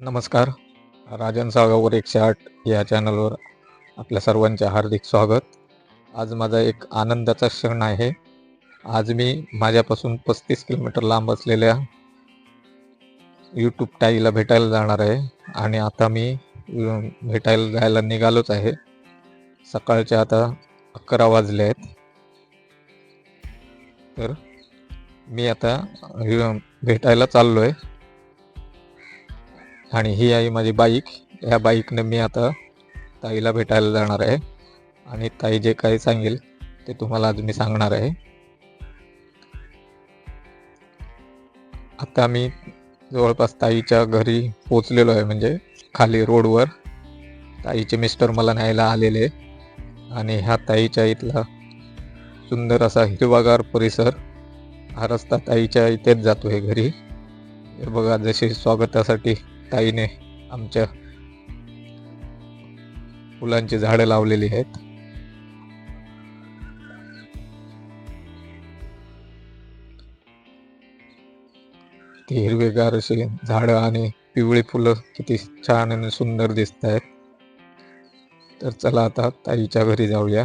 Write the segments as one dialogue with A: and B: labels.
A: नमस्कार. राजन सागावर एकशे आठ या चॅनलवर आपल्या सर्वांचे हार्दिक स्वागत. आज माझा एक आनंदाचा क्षण आहे. आज मी माझ्यापासून पस्तीस किलोमीटर लांब असलेल्या यूट्यूब टाईला भेटायला जाणार आहे आणि आता मी भेटायला जायला निघालोच आहे. सकाळचे आता अकरा वाजले आहेत. तर मी आता भेटायला चाललो आहे आणि ही आहे माझी बाईक. ह्या बाईकने मी आता ताईला भेटायला जाणार आहे. आणि ताई जे काही सांगेल ते तुम्हाला आज मी सांगणार आहे. आता मी जवळपास ताईच्या घरी पोचलेलो आहे म्हणजे खाली रोडवर. ताईचे मिस्टर मला न्यायला आलेले. आणि ह्या ताईच्या इथला सुंदर असा हिरवागार परिसर. हा रस्ता ताईच्या इथेच जातो आहे घरी. हे बघा जसे स्वागतासाठी ताईने आमच्या फुलांची झाडं लावलेली आहेत. ती हिरवेगार अशी झाडं आणि पिवळी फुलं किती छान आणि सुंदर दिसत आहेत तर चला आता ताईच्या घरी जाऊया.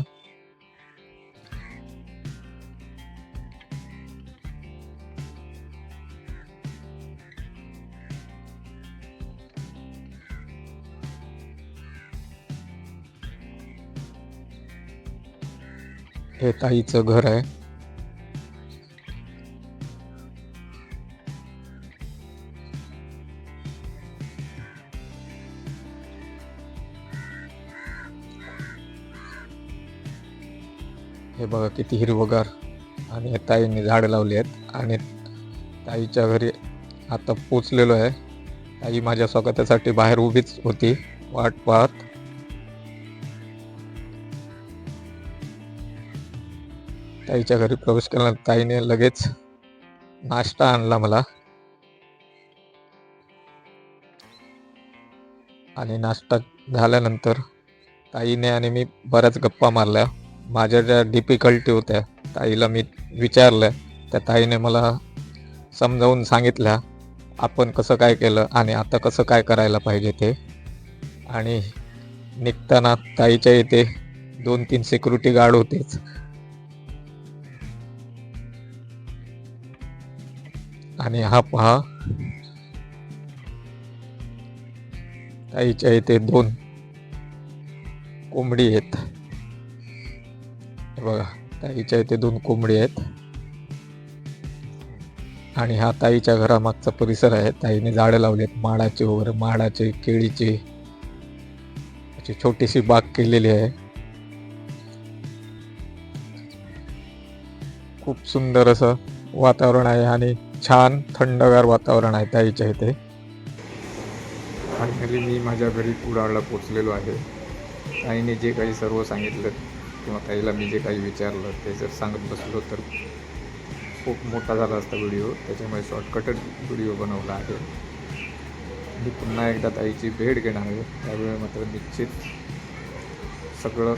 A: हे ताईचं घर आहे. हे बघा किती हिरवगार आणि या ताईने झाडं लावली आहेत आणि ताईच्या घरी आता पोचलेलो आहे. ताई माझ्या स्वागतासाठी बाहेर उभीच होती. वाट पाहत ताईच्या घरी प्रवेश केला ताईने लगेच नाश्ता आणला मला. आणि नाश्ता झाल्यानंतर ताईने आणि मी बऱ्याच गप्पा मारल्या. माझ्या ज्या डिफिकल्टी होत्या ताईला मी विचारल्या त्या ताईने मला समजावून सांगितल्या आपण कसं काय केलं आणि आता कसं काय करायला पाहिजे ते? आणि निघताना ताईच्या इथे दोन तीन सिक्युरिटी गार्ड होतेच. आणि हा पहा ताईच्या इथे दोन कोंबडी आहेत. बघा ताईच्या इथे दोन कोंबडी आहेत. आणि हा ताईच्या घरामागचा परिसर आहे. ताईने झाडं लावली आहेत माडाचे वगैरे माडाचे केळीचे. अशी छोटीशी बाग केलेली आहे. खूप सुंदर असं वातावरण आहे आणि छान थंडगार वातावरण आहे ताईच्या इथे. फायनली मी माझ्या घरी कुडाळला पोचलेलो आहे. ताईने जे काही सर्व सांगितलं किंवा ताईला मी जे काही विचारलं ते जर सांगत बसलो तर खूप मोठा झाला असता व्हिडिओ. त्याच्यामुळे शॉर्टकटच व्हिडिओ बनवला आहे. मी पुन्हा एकदा ताईची भेट घेणार आहे. त्यावेळी मात्र निश्चित सगळं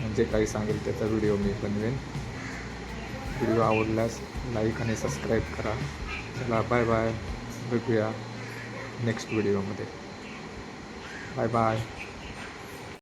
A: म्हणजे काही सांगेल त्याचा व्हिडिओ मी बनवेन. व्हिडिओ आवडल्यास लाईक आणि सबस्क्राईब करा. चला बाय बाय. भेटूया नेक्स्ट व्हिडिओमध्ये. Bye bye.